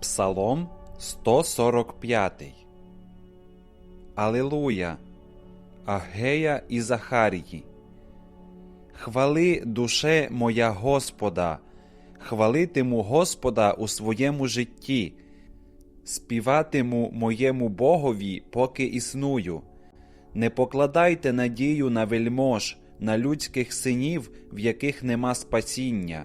Псалом 145. Алилуя. Агея і Захарії. Хвали душе моя Господа, хвалитиму Господа у своєму житті, співатиму моєму Богові, поки існую. Не покладайте надію на вельмож, на людських синів, в яких нема спасіння.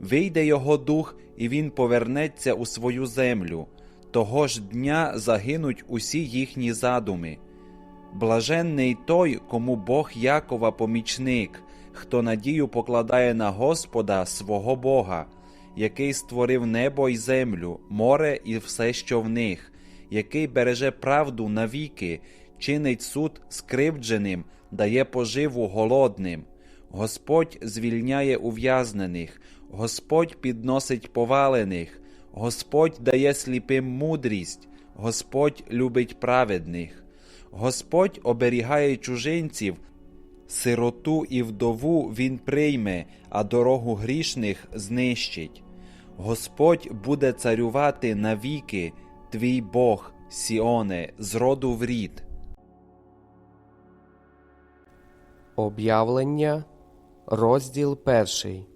Вийде його дух, і він повернеться у свою землю. Того ж дня загинуть усі їхні задуми. Блаженний той, кому Бог Якова помічник, хто надію покладає на Господа свого Бога, який створив небо й землю, море і все, що в них, який береже правду навіки, чинить суд скривдженим, дає поживу голодним. Господь звільняє ув'язнених, Господь підносить повалених, Господь дає сліпим мудрість, Господь любить праведних, Господь оберігає чужинців, сироту і вдову Він прийме, а дорогу грішних знищить. Господь буде царювати навіки, твій Бог, Сіоне, з роду в рід. Об'явлення, розділ перший.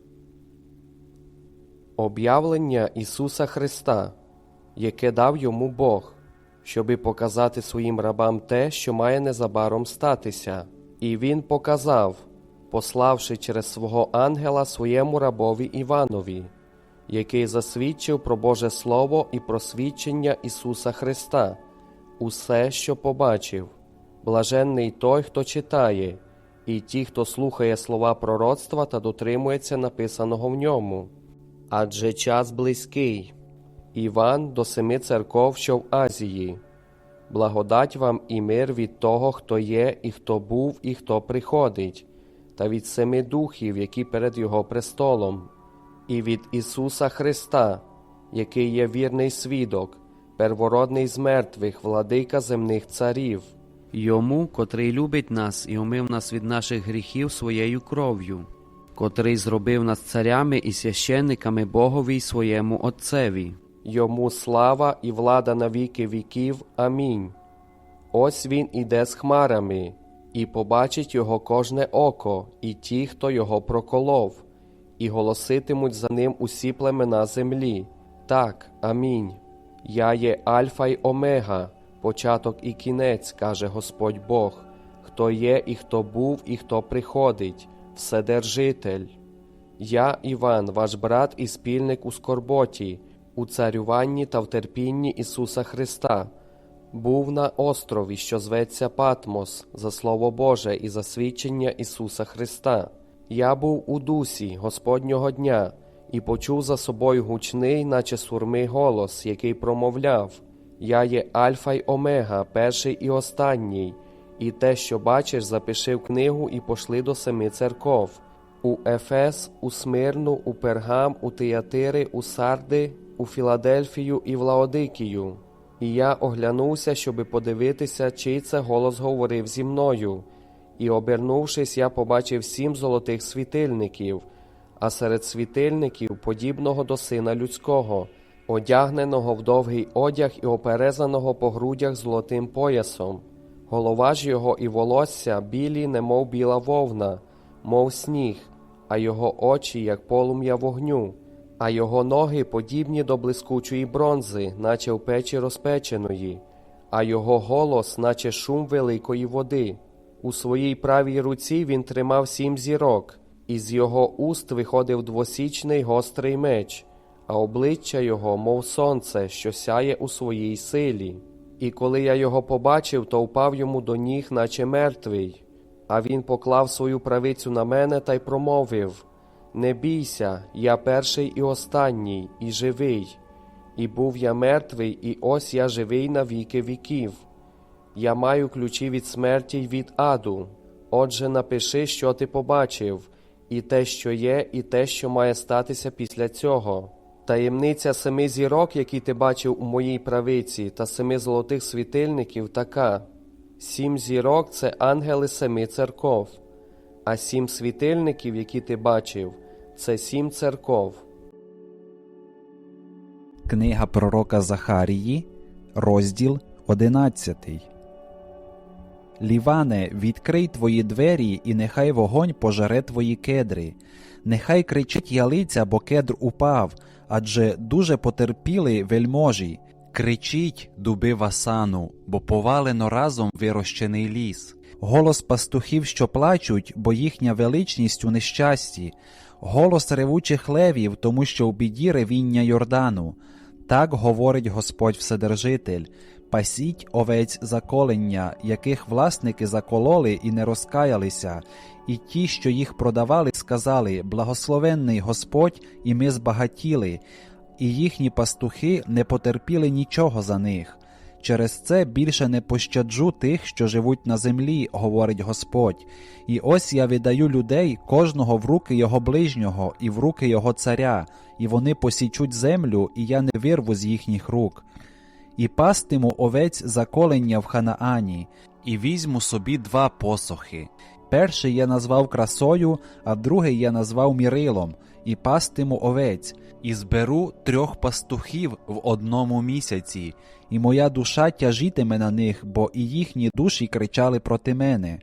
Об'явлення Ісуса Христа, яке дав йому Бог, щоби показати своїм рабам те, що має незабаром статися. І Він показав, пославши через свого ангела своєму рабові Іванові, який засвідчив про Боже Слово і про свідчення Ісуса Христа, усе, що побачив. Блаженний той, хто читає, і ті, хто слухає слова пророцтва та дотримується написаного в ньому. Адже час близький. Іван до семи церков, що в Азії. Благодать вам і мир від того, хто є, і хто був, і хто приходить, та від семи духів, які перед Його престолом, і від Ісуса Христа, який є вірний свідок, первородний з мертвих, владика земних царів. Йому, котрий любить нас і омив нас від наших гріхів своєю кров'ю, котрий зробив нас царями і священниками Богові й своєму Отцеві. Йому слава і влада на віки віків. Амінь. Ось він іде з хмарами, і побачить його кожне око, і ті, хто його проколов, і голоситимуть за ним усі племена землі. Так, амінь. Я є Альфа й Омега, початок і кінець, каже Господь Бог, хто є, і хто був, і хто приходить, Вседержитель. Я, Іван, ваш брат і спільник у скорботі, у царюванні та в терпінні Ісуса Христа, був на острові, що зветься Патмос, за Слово Боже і за свідчення Ісуса Христа. Я був у дусі Господнього дня і почув за собою гучний, наче сурми голос, який промовляв: Я є Альфа й Омега, перший і останній, і те, що бачиш, запиши в книгу і пошли до семи церков. У Ефес, у Смирну, у Пергам, у Тиятири, у Сарди, у Філадельфію і в Лаодикію. І я оглянувся, щоби подивитися, чий це голос говорив зі мною. І, обернувшись, я побачив сім золотих світильників, а серед світильників подібного до сина людського, одягненого в довгий одяг і оперезаного по грудях золотим поясом. Голова ж його і волосся білі, немов біла вовна, мов сніг, а його очі, як полум'я вогню, а його ноги подібні до блискучої бронзи, наче в печі розпеченої, а його голос, наче шум великої води. У своїй правій руці він тримав сім зірок, і з його уст виходив двосічний гострий меч, а обличчя його, мов сонце, що сяє у своїй силі. І коли я його побачив, то впав йому до ніг, наче мертвий. А він поклав свою правицю на мене та й промовив: Не бійся, я перший і останній, і живий. І був я мертвий, і ось я живий на віки віків. Я маю ключі від смерті й від аду. Отже, напиши, що ти побачив, і те, що є, і те, що має статися після цього. Таємниця семи зірок, які ти бачив у моїй правиці, та семи золотих світильників, така. Сім зірок це ангели семи церков, а сім світильників, які ти бачив, це сім церков. Книга пророка Захарії, розділ 11. Ліване, відкрий твої двері, і нехай вогонь пожаре твої кедри. Нехай кричить ялиця, бо кедр упав, адже дуже потерпіли вельможі. Кричіть, дуби васану, бо повалено разом вирощений ліс. Голос пастухів, що плачуть, бо їхня величність у нещасті, голос ревучих левів, тому що в біді ревіння Йордану. Так говорить Господь Вседержитель. Пасіть овець заколення, яких власники закололи і не розкаялися, і ті, що їх продавали, сказали: Благословенний Господь, і ми збагатіли, і їхні пастухи не потерпіли нічого за них. Через це більше не пощаджу тих, що живуть на землі, говорить Господь. І ось я віддаю людей кожного в руки його ближнього і в руки його царя, і вони посічуть землю, і я не вирву з їхніх рук. І пастиму овець заколення в Ханаані, і візьму собі два посохи. Перший я назвав красою, а другий я назвав мірилом, і пастиму овець, і зберу трьох пастухів в одному місяці, і моя душа тяжітиме на них, бо і їхні душі кричали проти мене.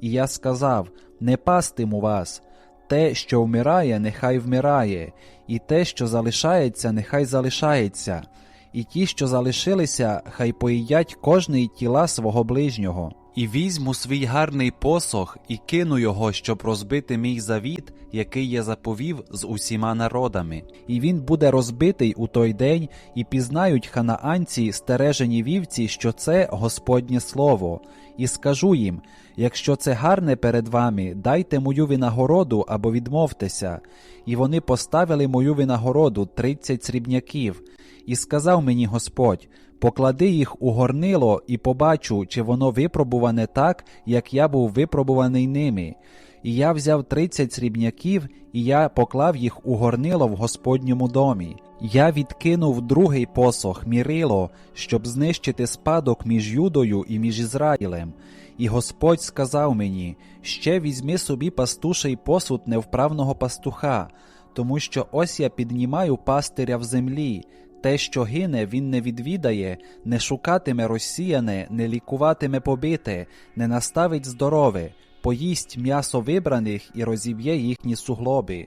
І я сказав: Не пастиму вас. Те, що вмирає, нехай вмирає, і те, що залишається, нехай залишається, і ті, що залишилися, хай поїдять кожний тіла свого ближнього. І візьму свій гарний посох і кину його, щоб розбити мій завіт, який я заповів з усіма народами. І він буде розбитий у той день, і пізнають ханаанці, стережені вівці, що це Господнє слово. І скажу їм: якщо це гарне перед вами, дайте мою винагороду або відмовтеся. І вони поставили мою винагороду тридцять срібняків. І сказав мені Господь: поклади їх у горнило і побачу, чи воно випробуване так, як я був випробуваний ними. І я взяв тридцять срібняків, і я поклав їх у горнило в Господньому домі. Я відкинув другий посох мірило, щоб знищити спадок між Юдою і між Ізраїлем. І Господь сказав мені: ще візьми собі пастуший посуд невправного пастуха, тому що ось я піднімаю пастиря в землі. Те, що гине, він не відвідає, не шукатиме розсіяне, не лікуватиме побите, не наставить здорове, поїсть м'ясо вибраних і розіб'є їхні суглоби.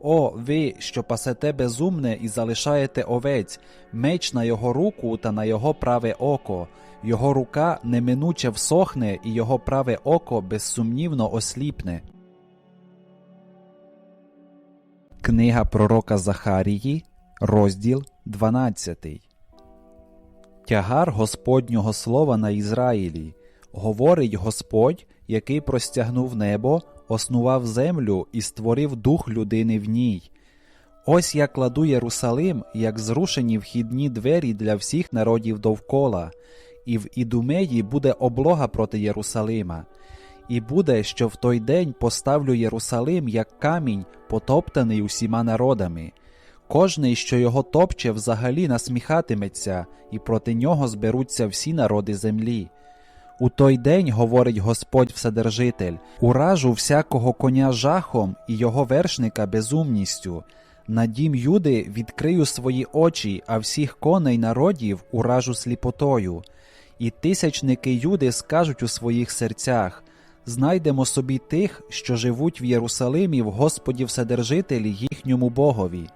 О, ви, що пасете безумне і залишаєте овець, меч на його руку та на його праве око, його рука неминуче всохне, і його праве око безсумнівно осліпне. Книга пророка Захарії, розділ 12. Тягар Господнього слова на Ізраїлі. Говорить Господь, який простягнув небо, основав землю і створив дух людини в ній. Ось я кладу Єрусалим, як зрушені вхідні двері для всіх народів довкола, і в Ідумеї буде облога проти Єрусалима. І буде, що в той день поставлю Єрусалим як камінь, потоптаний усіма народами. Кожний, що його топче, взагалі насміхатиметься, і проти нього зберуться всі народи землі. У той день, говорить Господь Вседержитель, уражу всякого коня жахом і його вершника безумністю. На дім Юди відкрию свої очі, а всіх коней народів уражу сліпотою. І тисячники Юди скажуть у своїх серцях знайдемо собі тих, що живуть в Єрусалимі в Господі Вседержителі їхньому Богові.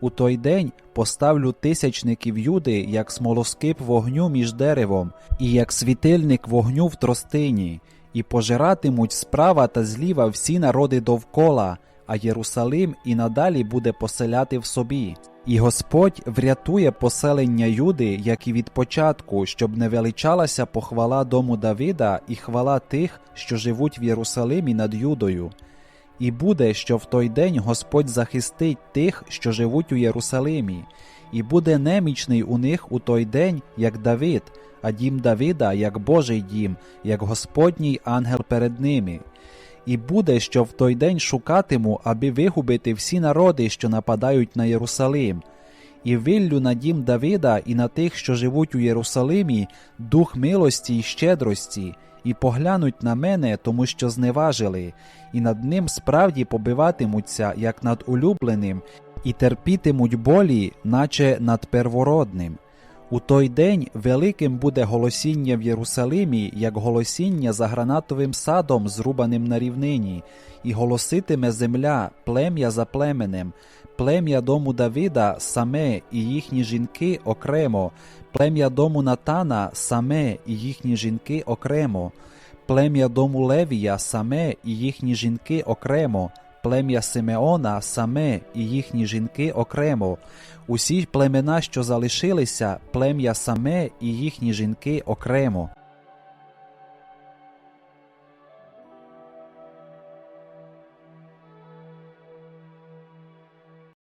У той день поставлю тисячників Юди, як смолоскип вогню між деревом, і як світильник вогню в тростині, і пожиратимуть справа та зліва всі народи довкола, а Єрусалим і надалі буде поселяти в собі. І Господь врятує поселення Юди, як і від початку, щоб не величалася похвала дому Давида і хвала тих, що живуть в Єрусалимі над Юдою. І буде, що в той день Господь захистить тих, що живуть у Єрусалимі, і буде немічний у них у той день, як Давид, а дім Давида, як Божий дім, як Господній ангел перед ними. І буде, що в той день шукатиму, аби вигубити всі народи, що нападають на Єрусалим. І виллю на дім Давида і на тих, що живуть у Єрусалимі, дух милості й щедрості, і поглянуть на мене, тому що зневажили, і над ним справді побиватимуться, як над улюбленим, і терпітимуть болі, наче над первородним. У той день великим буде голосіння в Єрусалимі, як голосіння за гранатовим садом, зрубаним на рівнині, і голоситиме земля, плем'я за племенем, плем'я дому Давида саме і їхні жінки окремо, плем'я дому Натана саме і їхні жінки окремо, плем'я дому Левія саме і їхні жінки окремо, плем'я Симеона саме і їхні жінки окремо, усі племена, що залишилися, плем'я саме і їхні жінки окремо.